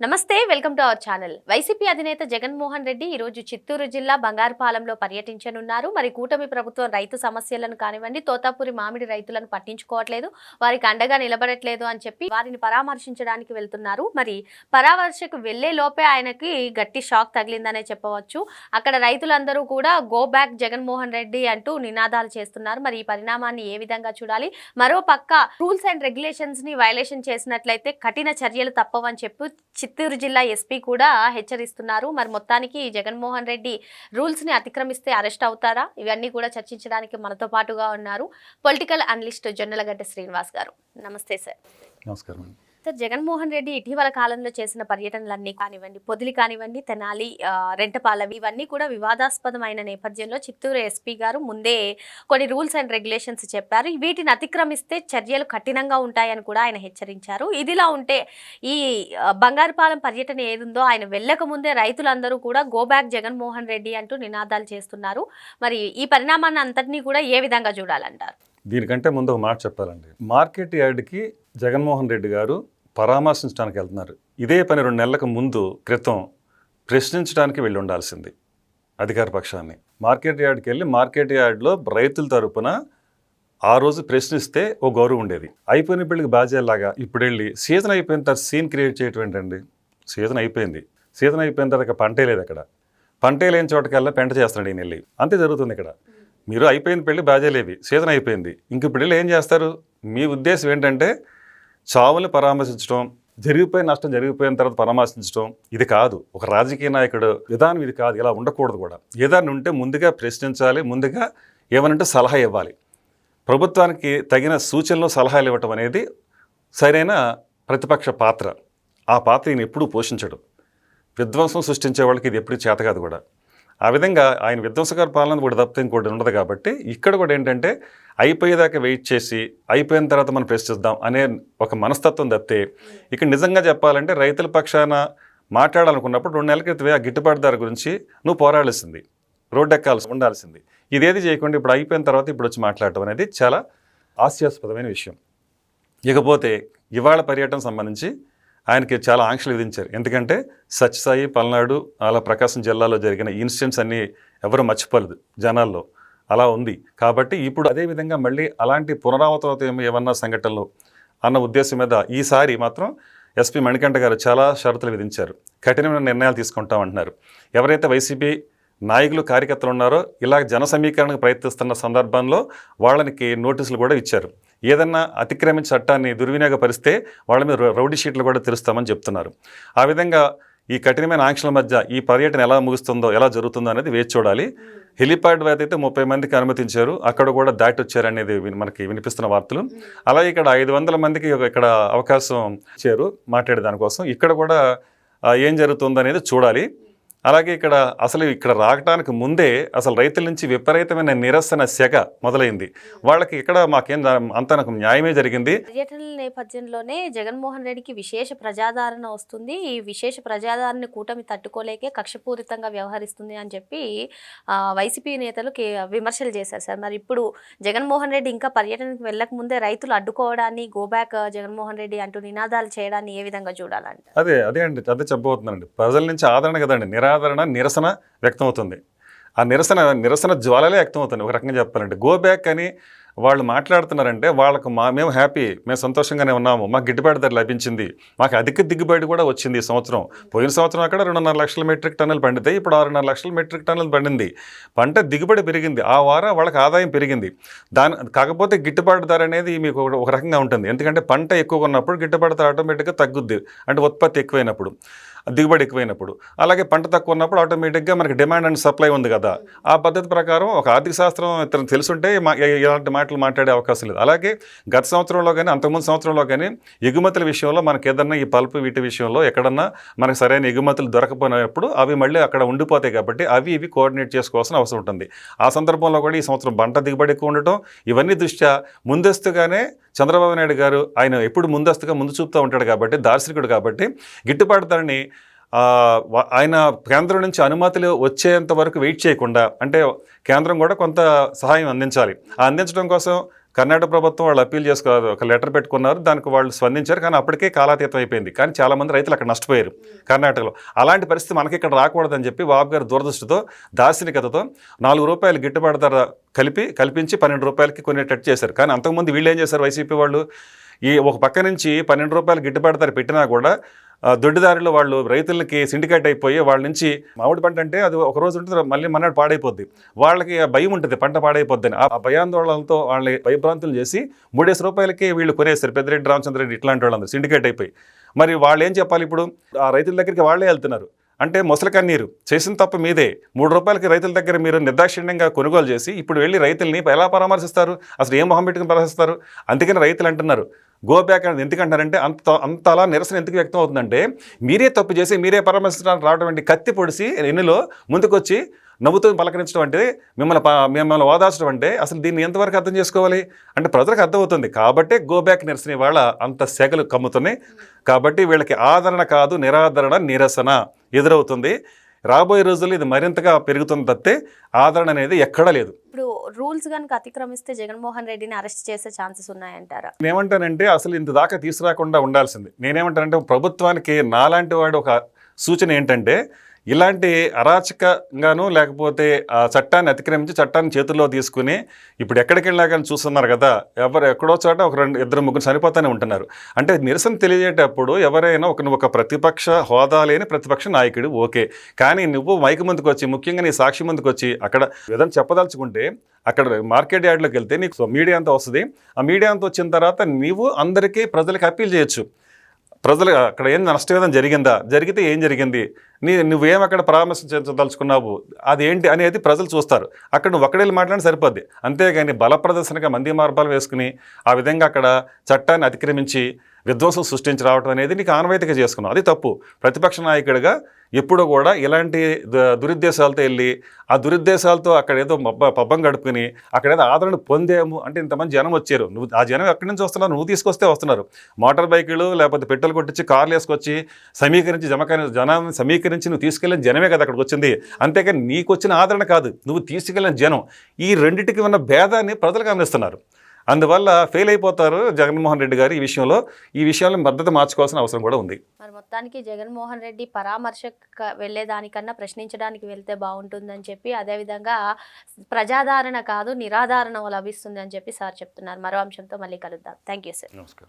నమస్తే welcome to our channel. YCP అధినేత జగన్మోహన్ రెడ్డి ఈ రోజు చిత్తూరు జిల్లా బంగారుపాలెంలో పర్యటించనున్నారు. మరి కూటమి ప్రభుత్వం రైతు సమస్యలను కానివ్వండి తోతాపూరి మామిడి రైతులను పట్టించుకోవట్లేదు వారికి అండగా నిలబడట్లేదు అని చెప్పి వారిని పరామర్శించడానికి వెళ్తున్నారు. మరి పరామర్శకు వెళ్ళే లోపే ఆయనకి గట్టి షాక్ తగిలిందనే చెప్పవచ్చు. అక్కడ రైతులందరూ కూడా గో బ్యాక్ జగన్మోహన్ రెడ్డి అంటూ నినాదాలు చేస్తున్నారు. మరి ఈ పరిణామాన్ని ఏ విధంగా చూడాలి? మరో పక్క రూల్స్ అండ్ రెగ్యులేషన్స్ని వైలేషన్ చేసినట్లయితే కఠిన చర్యలు తప్పవని చెప్పి చిత్తూరు జిల్లా ఎస్పీ కూడా హెచ్చరిస్తున్నారు. మరి మొత్తానికి జగన్మోహన్ రెడ్డి రూల్స్ని అతిక్రమిస్తే అరెస్ట్ అవుతారా? ఇవన్నీ కూడా చర్చించడానికి మనతో పాటుగా ఉన్నారు పొలిటికల్ అనలిస్ట్ జొన్నలగడ్డ శ్రీనివాస్ గారు. నమస్తే సార్. నమస్కారం సార్ జగన్మోహన్ రెడ్డి ఇటీవల కాలంలో చేసిన పర్యటనలన్నీ కానివ్వండి పొదిలి కానివ్వండి తెనాలి రెంటపాలవి రెంటపాలెం ఇవన్నీ కూడా వివాదాస్పదమైన నేపథ్యంలో చిత్తూరు ఎస్పీ గారు ముందే కొన్ని రూల్స్ అండ్ రెగ్యులేషన్స్ చెప్పారు. వీటిని అతిక్రమిస్తే చర్యలు కఠినంగా ఉంటాయని కూడా ఆయన హెచ్చరించారు. ఇదిలా ఉంటే ఈ బంగారుపాలెం పర్యటన ఏదుందో ఆయన వెళ్ళక ముందే రైతులందరూ కూడా గో బ్యాక్ జగన్మోహన్ రెడ్డి అంటూ నినాదాలు చేస్తున్నారు. మరి ఈ పరిణామాన్ని అంతటినీ కూడా ఏ విధంగా చూడాలంటారు? దీనికంటే ముందు ఒక మాట చెప్పాలండి. మార్కెట్ యార్డ్కి జగన్మోహన్ రెడ్డి గారు పరామర్శించడానికి వెళ్తున్నారు ఇదే పని రెండు నెలలకు ముందు క్రితం ప్రశ్నించడానికి వెళ్ళి ఉండాల్సింది అధికార పక్షాన్ని. మార్కెట్ యార్డ్కి వెళ్ళి మార్కెట్ యార్డ్లో రైతుల తరపున ఆ రోజు ప్రశ్నిస్తే ఓ గౌరవం ఉండేది. అయిపోయిన పెళ్ళికి బాధ్యలాగా ఇప్పుడు వెళ్ళి సీజన్ అయిపోయిన తర్వాత సీన్ క్రియేట్ చేయటం ఏంటండి? సీజన్ అయిపోయింది. సీజన్ అయిపోయిన తర్వాత పంటే లేదు అక్కడ. పంటే లేని చోటకల్లా పెంట చేస్తున్నాడు ఈయన వెళ్ళి. అంతే జరుగుతుంది ఇక్కడ. మీరు అయిపోయిన పెళ్ళి బాధ్యలేవి సీజన్ అయిపోయింది. ఇంక ఇప్పుడు వెళ్ళి ఏం చేస్తారు? మీ ఉద్దేశం ఏంటంటే చావుని పరామర్శించడం జరిగిపోయిన నష్టం జరిగిపోయిన తర్వాత పరామర్శించడం ఇది కాదు. ఒక రాజకీయ నాయకుడు విధానం ఇది కాదు. ఇలా ఉండకూడదు కూడా. ఏదైనా ఉంటే ముందుగా ప్రశ్నించాలి ముందుగా ఏమనంటే సలహా ఇవ్వాలి. ప్రభుత్వానికి తగిన సూచనలు సలహాలు ఇవ్వటం అనేది సరైన ప్రతిపక్ష పాత్ర. ఆ పాత్ర ఈయన ఎప్పుడూ పోషించడు. విధ్వంసం సృష్టించే వాళ్ళకి ఇది ఎప్పుడు చేత కాదు కూడా. ఆ విధంగా ఆయన విధ్వంసకర పాలన కూడా తప్పితే ఇంకోటి ఉండదు కాబట్టి ఇక్కడ కూడా ఏంటంటే అయిపోయేదాకా వెయిట్ చేసి అయిపోయిన తర్వాత మనం ప్రశ్నిద్దాం అనే ఒక మనస్తత్వం తప్పితే ఇక్కడ నిజంగా చెప్పాలంటే రైతుల పక్షాన మాట్లాడాలనుకున్నప్పుడు రెండు నెలల క్రితమే ఆ గిట్టుబాటు ధర గురించి నువ్వు పోరాడాల్సింది రోడ్డు ఎక్కాల్సి ఉండాల్సింది. ఇదేది చేయకుండా ఇప్పుడు అయిపోయిన తర్వాత ఇప్పుడు వచ్చి మాట్లాడటం అనేది చాలా హాస్యాస్పదమైన విషయం. ఇకపోతే ఇవాళ పర్యటన సంబంధించి ఆయనకి చాలా ఆంక్షలు విధించారు. ఎందుకంటే సత్యసాయి పల్నాడు అలా ప్రకాశం జిల్లాలో జరిగిన ఇన్సిడెంట్స్ అన్నీ ఎవరు మర్చిపోలేదు జనాల్లో. అలా ఉంది. కాబట్టి ఇప్పుడు అదే విధంగా మళ్ళీ అలాంటి పునరావృతం ఏమన్నా సంఘటనలు అన్న ఉద్దేశం మీద ఈసారి మాత్రం ఎస్పీ మణికంఠ గారు చాలా షరతులు విధించారు. కఠినమైన నిర్ణయాలు తీసుకుంటామంటున్నారు. ఎవరైతే వైసీపీ నాయకులు కార్యకర్తలు ఉన్నారో ఇలా జన సమీకరణకు ప్రయత్నిస్తున్న సందర్భంలో వాళ్ళకి నోటీసులు కూడా ఇచ్చారు. ఏదన్నా అతిక్రమించి చట్టాన్ని దుర్వినియోగపరిస్తే వాళ్ళ మీద రౌడీ షీట్లు కూడా తెరుస్తామని చెప్తున్నారు. ఆ విధంగా ఈ కఠినమైన ఆంక్షల మధ్య ఈ పర్యటన ఎలా ముగుస్తుందో ఎలా జరుగుతుందో అనేది వేచి చూడాలి. హెలిపాడ్ వ్యాధి అయితే ముప్పై మందికి అనుమతించారు. అక్కడ కూడా దాటి వచ్చారనేది మనకి వినిపిస్తున్న వార్తలు. అలాగే ఇక్కడ ఐదు వందల మందికి ఇక్కడ అవకాశం ఇచ్చారు మాట్లాడే దానికోసం. ఇక్కడ కూడా ఏం జరుగుతుందో అనేది చూడాలి. అలాగే ఇక్కడ అసలు ఇక్కడ రావడానికి ముందే అసలు రైతుల నుంచి విపరీతమైన నిరసన సెగ మొదలైంది. వాళ్ళకి ఇక్కడ మాకేం అంతా నాకు న్యాయమే జరిగింది. పర్యటనల నేపథ్యంలోనే జగన్మోహన్ రెడ్డికి విశేష ప్రజాదరణ వస్తుంది. ఈ విశేష ప్రజాదరణ కూటమి తట్టుకోలేకే కక్షపూరితంగా వ్యవహరిస్తుంది అని చెప్పి వైసీపీ నేతలు విమర్శలు చేశారు సార్. మరి ఇప్పుడు జగన్మోహన్ రెడ్డి ఇంకా పర్యటనకు వెళ్ళక ముందే రైతులు అడ్డుకోవడాన్ని గో బ్యాక్ జగన్మోహన్ రెడ్డి అంటూ నినాదాలు చేయడాన్ని ఏ విధంగా చూడాలంట అదే అదే అండి అదే చెప్పబోతున్నానండి. ప్రజల నుంచి ఆదరణ కదండి నిరాదరణ నిరసన వ్యక్తమవుతుంది. ఆ నిరసన నిరసన జ్వాలలే వ్యక్తం అవుతుంది ఒక రకంగా చెప్పాలంటే గో బ్యాక్ అని వాళ్ళు మాట్లాడుతున్నారంటే వాళ్ళకు మా మేము హ్యాపీ మేము సంతోషంగానే ఉన్నాము మాకు గిట్టుబాటు ధర లభించింది మాకు అధిక దిగుబడి కూడా వచ్చింది ఈ సంవత్సరం. పోయిన సంవత్సరం అక్కడ రెండున్నర లక్షల మెట్రిక్ టన్నులు పండితే ఇప్పుడు ఆరున్నర లక్షల మెట్రిక్ టన్నులు పండింది. పంట దిగుబడి పెరిగింది. ఆ వారం వాళ్ళకి ఆదాయం పెరిగింది. దాని కాకపోతే గిట్టుబాటు ధర అనేది మీకు ఒక- ఒక రకంగా ఉంటుంది. ఎందుకంటే పంట ఎక్కువగా ఉన్నప్పుడు గిట్టుబాటు ధర ఆటోమేటిక్గా తగ్గుద్ది. అంటే ఉత్పత్తి ఎక్కువైనప్పుడు. దిగుబడి ఎక్కువైనప్పుడు. అలాగే పంట తక్కువ ఉన్నప్పుడు ఆటోమేటిక్గా మనకి డిమాండ్ అండ్ సప్లై ఉంది కదా. ఆ పద్ధతి ప్రకారం ఒక ఆర్థిక శాస్త్రం ఇతను తెలుసుంటే మా ఇలాంటి మాటలు మాట్లాడే అవకాశం లేదు. అలాగే గత సంవత్సరంలో కానీ అంతకుముందు సంవత్సరంలో కానీ ఎగుమతుల విషయంలో మనకి ఏదన్నా ఈ పల్పు వీటి విషయంలో ఎక్కడన్నా మనకి సరైన ఎగుమతులు దొరకపోయినప్పుడు అవి మళ్ళీ అక్కడ ఉండిపోతాయి కాబట్టి అవి ఇవి కోఆర్డినేట్ చేసుకోవాల్సిన అవసరం ఉంటుంది. ఆ సందర్భంలో కూడా ఈ సంవత్సరం పంట దిగుబడి ఎక్కువ ఉండటం ఇవన్నీ దృష్ట్యా ముందస్తుగానే చంద్రబాబు నాయుడు గారు ఆయన ఎప్పుడు ముందస్తుగా ముందు చూపుతూ ఉంటాడు కాబట్టి దార్శనికుడు కాబట్టి గిట్టుబాటు ధరని ఆయన కేంద్రం నుంచి అనుమతులు వచ్చేంత వరకు వెయిట్ చేయకుండా అంటే కేంద్రం కూడా కొంత సహాయం అందించాలి. ఆ అందించడం కోసం కర్ణాటక ప్రభుత్వం వాళ్ళు అప్పీల్ చేసుకో ఒక లెటర్ పెట్టుకున్నారు. దానికి వాళ్ళు స్పందించారు. కానీ అప్పటికే కాలాతీతం అయిపోయింది. కానీ చాలామంది రైతులు అక్కడ నష్టపోయారు కర్ణాటకలో. అలాంటి పరిస్థితి మనకి ఇక్కడ రాకూడదని చెప్పి బాబు గారు దూరదృష్టితో దార్శనికతతో నాలుగు రూపాయలు గిట్టుబాటు ధర కలిపి కల్పించి పన్నెండు రూపాయలకి కొనేటట్టు చేశారు. కానీ అంతకుముందు వీళ్ళు ఏం చేశారు? వైసీపీ వాళ్ళు ఈ ఒక పక్క నుంచి పన్నెండు రూపాయలు గిట్టుబాటు ధర పెట్టినా కూడా దొడ్డిదారిలో వాళ్ళు రైతులకి సిండికేట్ అయిపోయి వాళ్ళ నుంచి మామిడి పంట అంటే అది ఒక రోజు ఉంటుంది మళ్ళీ మన్నాడు పాడైపోద్ది. వాళ్ళకి భయం ఉంటుంది పంట పాడైపోద్దని. ఆ భయాందోళనలతో వాళ్ళని భయభ్రాంతులు చేసి మూడేసి రూపాయలకి వీళ్ళు కొనేస్తారు పెద్దిరెడ్డి రామచంద్రరెడ్డి ఇట్లాంటి వాళ్ళందరూ సిండికేట్ అయిపోయి. మరి వాళ్ళు ఏం చెప్పాలి ఇప్పుడు? ఆ రైతుల దగ్గరికి వాళ్ళే వెళ్తున్నారు. అంటే మొసలి కన్నీరు. చేసిన తప్పు మీదే. మూడు రూపాయలకి రైతుల దగ్గర మీరు నిర్దాక్షిణ్యంగా కొనుగోలు చేసి ఇప్పుడు వెళ్ళి రైతుల్ని ఎలా పరామర్శిస్తారు? అసలు ఏం మొహం పెట్టుకుని పరామర్శిస్తారు? అందుకని రైతులు అంటున్నారు. గో బ్యాక్ అనేది ఎందుకంటారంటే అంత అంతలా నిరసన ఎందుకు వ్యక్తం అవుతుందంటే మీరే తప్పు చేసి మీరే పరామర్శించడానికి రావడం వంటి కత్తి పొడిసి ఎన్నిలో ముందుకొచ్చి నవ్వుతూ పలకరించడం అంటే మిమ్మల్ని మిమ్మల్ని ఓదార్చడం అంటే అసలు దీన్ని ఎంతవరకు అర్థం చేసుకోవాలి? అంటే ప్రజలకు అర్థమవుతుంది. కాబట్టే గో బ్యాక్ నిరసన వాళ్ళ అంత సెగలు కమ్ముతున్నాయి. కాబట్టి వీళ్ళకి ఆదరణ కాదు నిరాదరణ నిరసన. ఎదురవుతుంది. రాబోయే రోజుల్లో ఇది మరింతగా పెరుగుతుంది తప్పితే ఆదరణ అనేది ఎక్కడా లేదు. ఇప్పుడు రూల్స్ కనుక అతిక్రమిస్తే జగన్మోహన్ రెడ్డిని అరెస్ట్ చేసే ఛాన్సెస్ ఉన్నాయంటారా? నేనేమంటానంటే అసలు ఇంత దాకా తీసుకురాకుండా ఉండాల్సింది. నేనేమంటానంటే ప్రభుత్వానికి నాలాంటి వాడు ఒక సూచన ఏంటంటే ఇలాంటి అరాచకంగాను లేకపోతే ఆ చట్టాన్ని అతిక్రమించి చట్టాన్ని చేతుల్లో తీసుకుని ఇప్పుడు ఎక్కడికి వెళ్ళినా కానీ చూస్తున్నారు కదా ఎవరు ఎక్కడో చోట ఒక రెండు ఇద్దరు ముగ్గురు చనిపోతూనే ఉంటున్నారు. అంటే నిరసన తెలియజేటప్పుడు ఎవరైనా ఒక ఒక ప్రతిపక్ష హోదా లేని ప్రతిపక్ష నాయకుడు ఓకే. కానీ నువ్వు మైకు ముందుకు వచ్చి ముఖ్యంగా నీ సాక్షి ముందుకు వచ్చి అక్కడ ఏదైనా చెప్పదలుచుకుంటే అక్కడ మార్కెట్ యార్డ్లోకి వెళ్తే నీకు మీడియా అంతా వస్తుంది. ఆ మీడియా అంతా వచ్చిన తర్వాత నీవు అందరికీ ప్రజలకు అప్పీల్ చేయొచ్చు. ప్రజలు అక్కడ ఏం నష్టవేదం జరిగిందా? జరిగితే ఏం జరిగింది? నీ నువ్వేం అక్కడ పరామర్శించదలుచుకున్నావు? అది ఏంటి అనేది ప్రజలు చూస్తారు. అక్కడ నువ్వు ఒక్కడేళ్ళు మాట్లాడిన సరిపోద్ది. అంతేగాని బల ప్రదర్శనగా మంది మార్పాలు వేసుకుని ఆ విధంగా అక్కడ చట్టాన్ని అతిక్రమించి విధ్వంసం సృష్టించి రావడం అనేది నీకు ఆనవాయితీగా చేసుకున్నావు. అది తప్పు. ప్రతిపక్ష నాయకుడిగా ఎప్పుడూ కూడా ఇలాంటి ద- దురుద్దేశాలతో వెళ్ళి ఆ దురుద్దేశాలతో అక్కడ ఏదో మబ్బ పబ్బం గడుపుకుని అక్కడ ఏదో ఆదరణ పొందేము అంటే ఇంతమంది జనం వచ్చారు. నువ్వు ఆ జనం ఎక్కడి నుంచి వస్తున్నారు? నువ్వు తీసుకొస్తే వస్తున్నారు. మోటార్ బైకులు లేకపోతే పెట్రోల్ కొట్టించి కార్లు వేసుకొచ్చి సమీకరించి జమకాని జనాన్ని సమీకరించి నువ్వు తీసుకెళ్ళిన జనమే కదా అక్కడికి వచ్చింది. అంతేకాని నీకు వచ్చిన ఆదరణ కాదు. నువ్వు తీసుకెళ్ళిన జనం. ఈ రెండింటికి ఉన్న భేదాన్ని ప్రజలు గమనిస్తున్నారు. అందువల్ల ఫెయిల్ అయిపోతారు జగన్మోహన్ రెడ్డి గారు ఈ విషయంలో. ఈ విషయంలో మద్దతు మార్చుకోవాల్సిన అవసరం కూడా ఉంది. మరి మొత్తానికి జగన్మోహన్ రెడ్డి పరామర్శ వెళ్ళేదానికన్నా ప్రశ్నించడానికి వెళ్తే బాగుంటుందని చెప్పి అదేవిధంగా ప్రజాదరణ కాదు నిరాధారణ లభిస్తుంది అని చెప్పి సార్ చెప్తున్నారు. మరో అంశంతో మళ్ళీ కలుద్దాం. థ్యాంక్ యూ సార్ నమస్కారం.